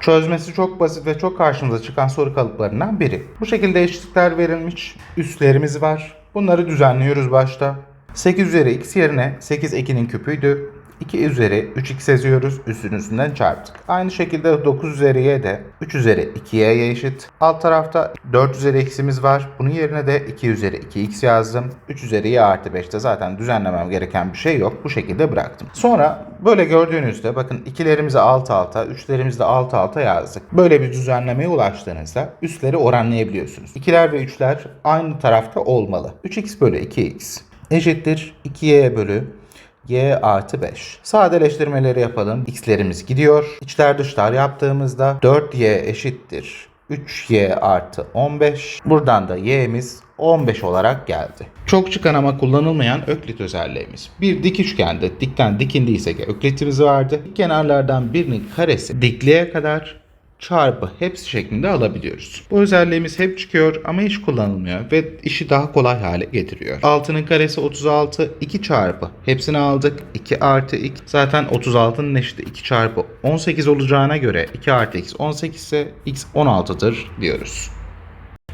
Çözmesi çok basit ve çok karşımıza çıkan soru kalıplarından biri. Bu şekilde eşitlikler verilmiş. Üslerimiz var. Bunları düzenliyoruz başta. 8 üzeri x yerine 8 2'nin küpüydü. 2 üzeri 3x yazıyoruz. Üstün üstünden çarptık. Aynı şekilde 9 üzeri y de 3 üzeri 2y'ye eşit. Alt tarafta 4 üzeri x'imiz var. Bunun yerine de 2 üzeri 2x yazdım. 3 üzeri y artı 5'te zaten düzenlemem gereken bir şey yok. Bu şekilde bıraktım. Sonra böyle gördüğünüzde bakın ikilerimizi alt alta, üçlerimizi de alt alta yazdık. Böyle bir düzenlemeye ulaştığınızda üstleri oranlayabiliyorsunuz. İkiler ve üçler aynı tarafta olmalı. 3x bölü 2x eşittir 2y bölü y artı 5. Sadeleştirmeleri yapalım. x'lerimiz gidiyor. İçler dışlar yaptığımızda 4y eşittir 3y artı 15. Buradan da y'miz 15 olarak geldi. Çok çıkan ama kullanılmayan öklit özelliğimiz. Bir dik üçgende dikten dikindiyse ki öklitimiz vardı. Kenarlardan birinin karesi dikliğe kadar çarpı hepsi şeklinde alabiliyoruz. Bu özelliğimiz hep çıkıyor ama hiç kullanılmıyor ve işi daha kolay hale getiriyor. 6'nın karesi 36, 2 çarpı hepsini aldık. 2 artı x zaten 36'nın eşiti 2 çarpı 18 olacağına göre 2 artı x 18 ise x 16'dır diyoruz.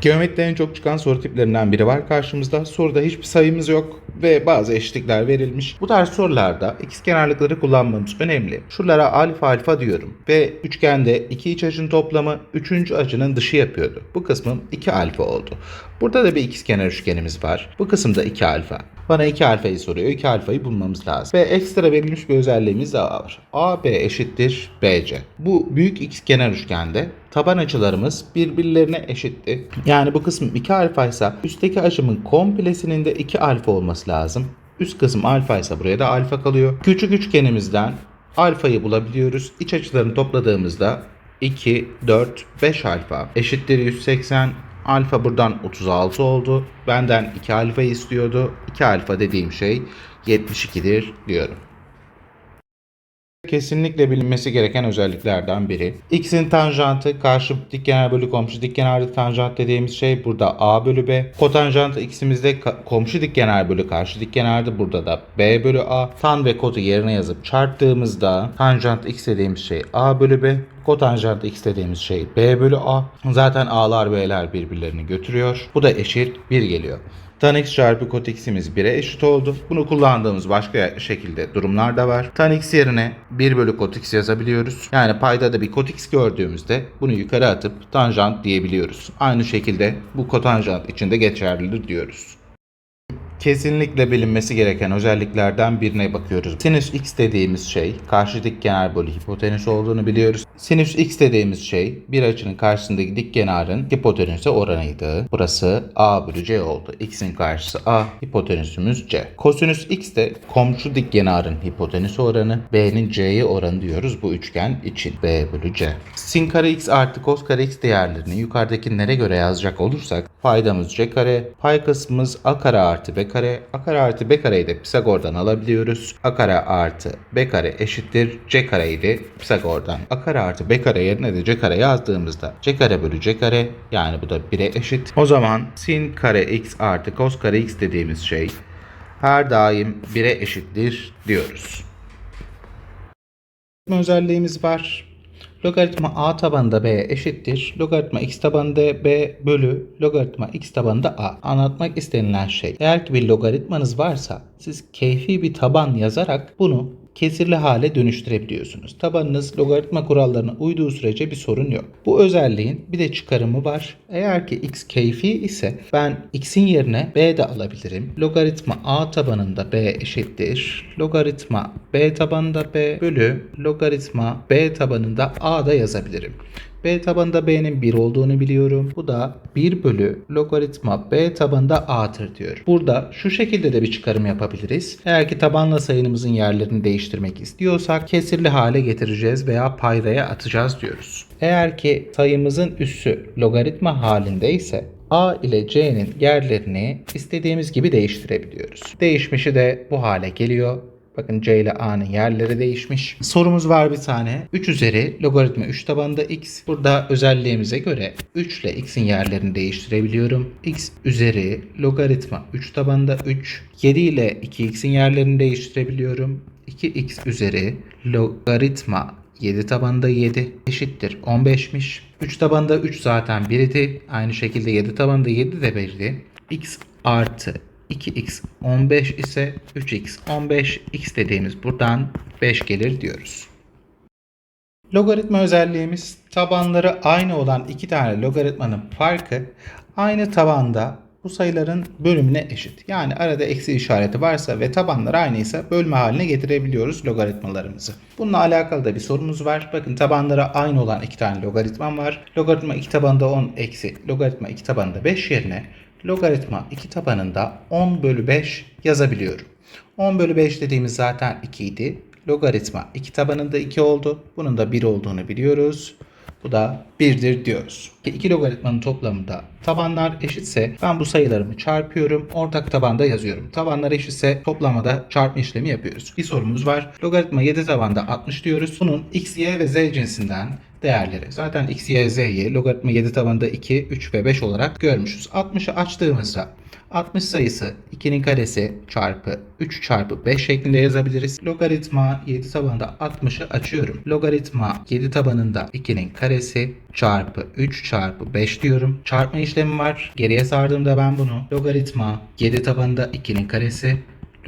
Geometride en çok çıkan soru tiplerinden biri var karşımızda. Soruda hiçbir sayımız yok ve bazı eşitlikler verilmiş. Bu tarz sorularda x kenarlıkları kullanmamız önemli. Şuralara alfa alfa diyorum ve üçgende iki iç açının toplamı üçüncü açının dışı yapıyordu. Bu kısmım 2 alfa oldu. Burada da bir ikizkenar üçgenimiz var. Bu kısımda 2 alfa. Bana 2 alfayı soruyor. 2 alfayı bulmamız lazım. Ve ekstra verilmiş bir özelliğimiz daha var. AB eşittir BC. Bu büyük ikizkenar üçgende taban açılarımız birbirlerine eşitti. Yani bu kısım 2 alfa ise üstteki açımın komplesinin de 2 alfa olması lazım. Üst kısım alfa ise buraya da alfa kalıyor. Küçük üçgenimizden alfayı bulabiliyoruz. İç açılarını topladığımızda 2, 4, 5 alfa eşittir 180. Alfa buradan 36 oldu. Benden 2 alfa istiyordu. 2 alfa dediğim şey 72'dir diyorum. Kesinlikle bilinmesi gereken özelliklerden biri. X'in tanjantı karşı dikkenar bölü komşu dikkenarlık tanjant dediğimiz şey burada A bölü B. Kotanjantı X'imizde komşu dikkenar bölü karşı dikkenardı. Burada da B bölü A. Tan ve kotu yerine yazıp çarptığımızda tanjant X dediğimiz şey A bölü B. Kotanjant X dediğimiz şey B bölü A. Zaten A'lar B'ler birbirlerini götürüyor. Bu da eşit 1 geliyor. Tan x çarpı kot x'imiz 1'e eşit oldu. Bunu kullandığımız başka şekilde durumlar da var. Tan x yerine 1 bölü kot x yazabiliyoruz. Yani paydada bir kot x gördüğümüzde bunu yukarı atıp tanjant diyebiliyoruz. Aynı şekilde bu kotanjant için de geçerlidir diyoruz. Kesinlikle bilinmesi gereken özelliklerden birine bakıyoruz. Sinüs x dediğimiz şey karşı dik kenar bölü hipotenüs olduğunu biliyoruz. Sinüs x dediğimiz şey bir açının karşısındaki dik kenarın hipotenüse oranıydı. Burası a bölü c oldu. x'in karşısı a, hipotenüsümüz c. Kosinüs x de komşu dik kenarın hipotenüs oranı, b'nin c'ye oranı diyoruz bu üçgen için. b bölü c. Sin kare x artı kos kare x değerlerini yukarıdakilere göre yazacak olursak paydamız c kare, pay kısmımız a kare artı b kare, a kare artı b kareyi de Pisagor'dan alabiliyoruz. a kare artı b kare eşittir c kareyi de Pisagor'dan. a kare artı b kare yerine de c kare yazdığımızda c kare bölü c kare yani bu da 1'e eşit. O zaman sin kare x artı kos kare x dediğimiz şey her daim 1'e eşittir diyoruz. özelliğimiz var. Logaritma a tabanında b eşittir. Logaritma x tabanında b bölü logaritma x tabanında a. Anlatmak istenilen şey. Eğer ki bir logaritmanız varsa siz keyfi bir taban yazarak bunu kesirli hale dönüştürebiliyorsunuz. Tabanınız logaritma kurallarına uyduğu sürece bir sorun yok. Bu özelliğin bir de çıkarımı var. Eğer ki x keyfi ise ben x'in yerine b de alabilirim. Logaritma a tabanında b eşittir. Logaritma b tabanında b bölü logaritma b tabanında a da yazabilirim. B tabanında B'nin 1 olduğunu biliyorum. Bu da 1 bölü logaritma B tabanında A'tır diyor. Burada şu şekilde de bir çıkarım yapabiliriz. Eğer ki tabanla sayımızın yerlerini değiştirmek istiyorsak kesirli hale getireceğiz veya paydaya atacağız diyoruz. Eğer ki sayımızın üssü logaritma halindeyse A ile C'nin yerlerini istediğimiz gibi değiştirebiliyoruz. Değişmişi de bu hale geliyor. Bakın C ile A'nın yerleri değişmiş. Sorumuz var bir tane. 3 üzeri logaritma 3 tabanında x. Burada özelliğimize göre 3 ile x'in yerlerini değiştirebiliyorum. x üzeri logaritma 3 tabanında 3. 7 ile 2x'in yerlerini değiştirebiliyorum. 2x üzeri logaritma 7 tabanında 7 eşittir 15'miş. 3 tabanında 3 zaten 1 idi. Aynı şekilde 7 tabanında 7 de 1'di. x artı 2x 15 ise 3x 15 x dediğimiz buradan 5 gelir diyoruz. Logaritma özelliğimiz tabanları aynı olan iki tane logaritmanın farkı aynı tabanda bu sayıların bölümüne eşit. Yani arada eksi işareti varsa ve tabanlar aynıysa bölme haline getirebiliyoruz logaritmalarımızı. Bununla alakalı da bir sorumuz var. Bakın tabanları aynı olan iki tane logaritmam var. Logaritma 2 tabanında 10 eksi logaritma 2 tabanında 5 yerine logaritma 2 tabanında 10 bölü 5 yazabiliyorum. 10 bölü 5 dediğimiz zaten 2 idi. Logaritma 2 tabanında 2 oldu. Bunun da 1 olduğunu biliyoruz. Bu da 1'dir diyoruz. İki logaritmanın toplamında tabanlar eşitse ben bu sayılarımı çarpıyorum. Ortak tabanda yazıyorum. Tabanlar eşitse toplamada çarpma işlemi yapıyoruz. Bir sorumuz var. Logaritma 7 tabanda 60 diyoruz. Bunun x, y ve z cinsinden değerleri. Zaten x, y, z'yi logaritma 7 tabanda 2, 3 ve 5 olarak görmüşüz. 60'ı açtığımızda 60 sayısı 2'nin karesi çarpı 3 çarpı 5 şeklinde yazabiliriz. Logaritma 7 tabanında 60'ı açıyorum. Logaritma 7 tabanında 2'nin karesi çarpı 3 çarpı 5 diyorum. Çarpma işlemi var. Geriye sardığımda ben bunu logaritma 7 tabanında 2'nin karesi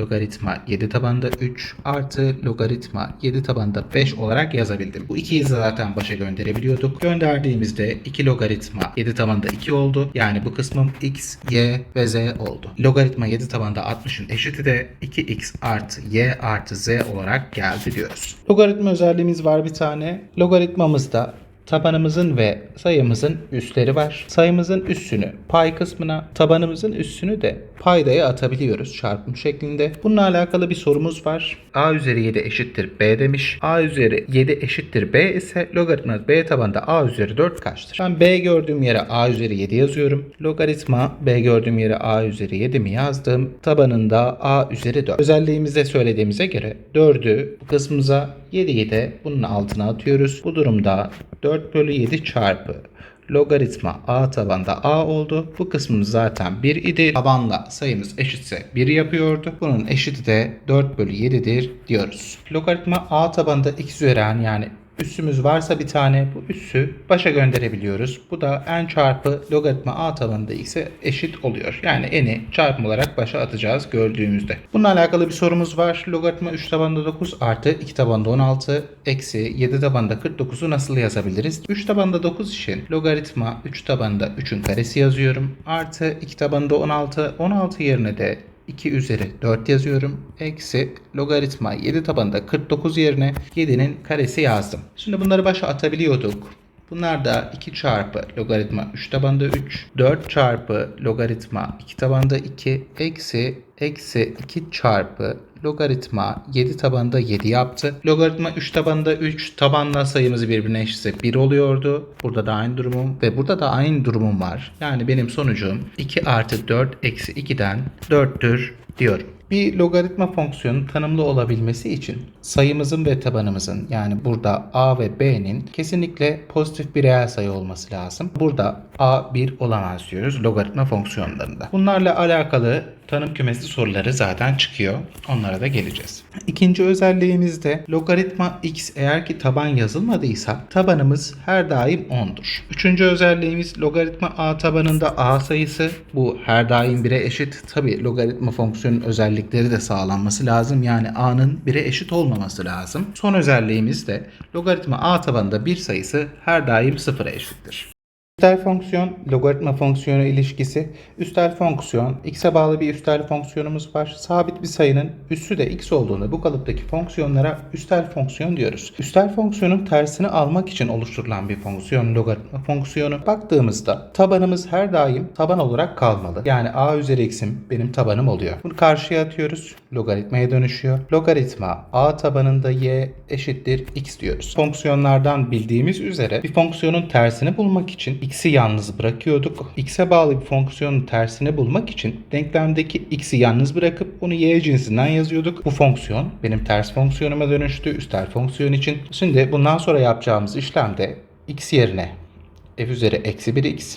logaritma 7 tabanında 3 artı logaritma 7 tabanında 5 olarak yazabildim. Bu ikiyi zaten başa gönderebiliyorduk. Gönderdiğimizde 2 logaritma 7 tabanında 2 oldu. Yani bu kısmım x, y ve z oldu. Logaritma 7 tabanında 60'ın eşiti de 2x artı y artı z olarak geldi diyoruz. Logaritma özelliğimiz var bir tane. Logaritmamızda Tabanımızın ve sayımızın üsleri var. Sayımızın üssünü pay kısmına, tabanımızın üssünü de paydaya atabiliyoruz çarpım şeklinde. Bununla alakalı bir sorumuz var. a üzeri 7 eşittir b demiş. a üzeri 7 eşittir b ise logaritma b tabanda a üzeri 4 kaçtır? Ben b gördüğüm yere a üzeri 7 yazıyorum. Logaritma b gördüğüm yere a üzeri 7 mi yazdım? Tabanında a üzeri 4. Özelliğimizde söylediğimize göre 4'ü bu kısmımıza 7'yi de bunun altına atıyoruz. Bu durumda 4 bölü 7 çarpı logaritma a tabanda a oldu. Bu kısmımız zaten 1 idi. Tabanla sayımız eşitse 1 yapıyordu. Bunun eşiti de 4 bölü 7'dir diyoruz. Logaritma a tabanda x üzeri n yani Üssümüz varsa bir tane bu üssü başa gönderebiliyoruz. Bu da n çarpı logaritma a tabanında x'e eşit oluyor. Yani n'i çarpım olarak başa atacağız gördüğümüzde. Bununla alakalı bir sorumuz var. Logaritma 3 tabanında 9 artı 2 tabanında 16 eksi 7 tabanında 49'u nasıl yazabiliriz? 3 tabanında 9 için logaritma 3 tabanında 3'ün karesi yazıyorum. Artı 2 tabanında 16. 16 yerine de 2 üzeri 4 yazıyorum. Eksi logaritma 7 tabanında 49 yerine 7'nin karesi yazdım. Şimdi bunları başa atabiliyorduk. Bunlar da 2 çarpı logaritma 3 tabanda 3, 4 çarpı logaritma 2 tabanda 2, eksi eksi 2 çarpı logaritma 7 tabanda 7 yaptı. Logaritma 3 tabanda 3 tabanla sayımız birbirine eşitse 1 oluyordu. Burada da aynı durumum ve burada da aynı durumum var. Yani benim sonucum 2 artı 4 eksi 2'den 4'tür diyorum. Bir logaritma fonksiyonun tanımlı olabilmesi için sayımızın ve tabanımızın yani burada a ve b'nin kesinlikle pozitif bir reel sayı olması lazım. Burada a 1 olamaz diyoruz logaritma fonksiyonlarında. Bunlarla alakalı tanım kümesi soruları zaten çıkıyor. Onlara da geleceğiz. İkinci özelliğimiz de logaritma x eğer ki taban yazılmadıysa tabanımız her daim 10'dur. Üçüncü özelliğimiz logaritma a tabanında a sayısı bu her daim 1'e eşit. Tabi logaritma fonksiyonun özellikleri de sağlanması lazım. Yani a'nın 1'e eşit olmaması lazım. Son özelliğimiz de logaritma a tabanında bir sayısı her daim 0'a eşittir. Üstel fonksiyon, logaritma fonksiyonu ilişkisi. Üstel fonksiyon, x'e bağlı bir üstel fonksiyonumuz var. Sabit bir sayının üssü de x olduğunda bu kalıptaki fonksiyonlara üstel fonksiyon diyoruz. Üstel fonksiyonun tersini almak için oluşturulan bir fonksiyon logaritma fonksiyonu. Baktığımızda tabanımız her daim taban olarak kalmalı. Yani a üzeri x'im benim tabanım oluyor. Bunu karşıya atıyoruz. Logaritmaya dönüşüyor. Logaritma a tabanında y eşittir x diyoruz. Fonksiyonlardan bildiğimiz üzere bir fonksiyonun tersini bulmak için x'i yalnız bırakıyorduk. x'e bağlı bir fonksiyonun tersini bulmak için denklemdeki x'i yalnız bırakıp onu y cinsinden yazıyorduk. Bu fonksiyon benim ters fonksiyonuma dönüştü üstel fonksiyon için. Şimdi bundan sonra yapacağımız işlemde x yerine f üzeri eksi 1x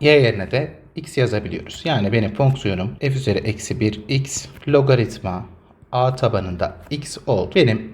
y yerine de x yazabiliyoruz. Yani benim fonksiyonum f üzeri eksi 1x logaritma a tabanında x oldu. Benim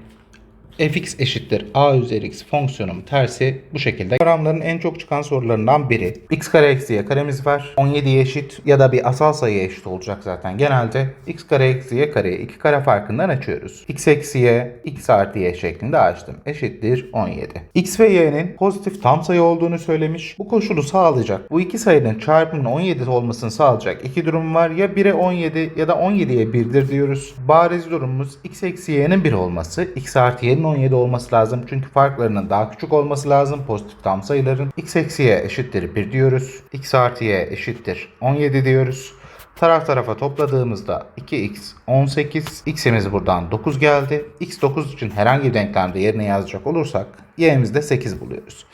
fx eşittir a üzeri x fonksiyonun tersi bu şekilde. Kavramların en çok çıkan sorularından biri. x kare eksi y karemiz var. 17'ye eşit ya da bir asal sayıya eşit olacak zaten. Genelde x kare eksi y kareyi iki kare farkından açıyoruz. x eksi y, x artı y şeklinde açtım. Eşittir 17. x ve y'nin pozitif tam sayı olduğunu söylemiş. Bu koşulu sağlayacak. Bu iki sayının çarpımının 17 olmasını sağlayacak iki durum var. Ya 1'e 17 ya da 17'ye 1'dir diyoruz. Bariz durumumuz x eksi y'nin 1 olması. x artı y'nin 17 olması lazım. Çünkü farklarının daha küçük olması lazım. Pozitif tam sayıların. x eksi y eşittir 1 diyoruz. x artı y eşittir 17 diyoruz. Taraf tarafa topladığımızda 2x 18. x'imiz buradan 9 geldi. x 9 için herhangi bir denklemde yerine yazacak olursak y'miz de 8 buluyoruz.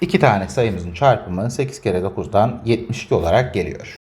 İki tane sayımızın çarpımı 8 kere 9'dan 72 olarak geliyor.